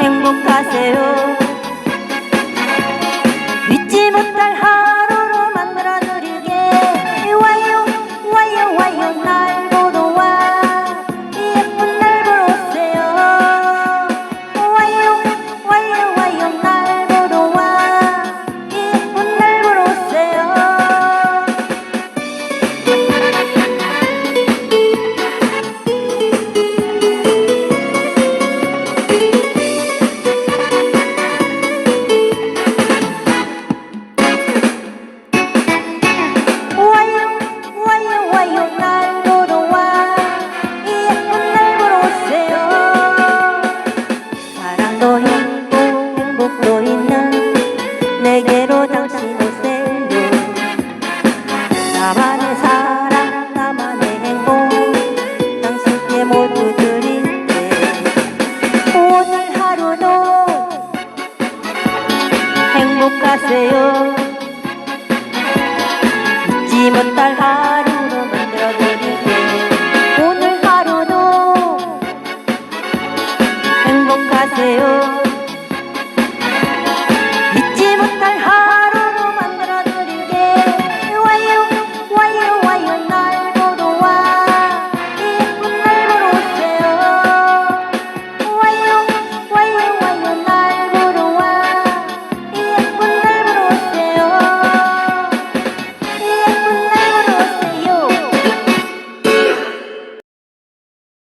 행복하세요. 행복하세요. 잊지 못할 하루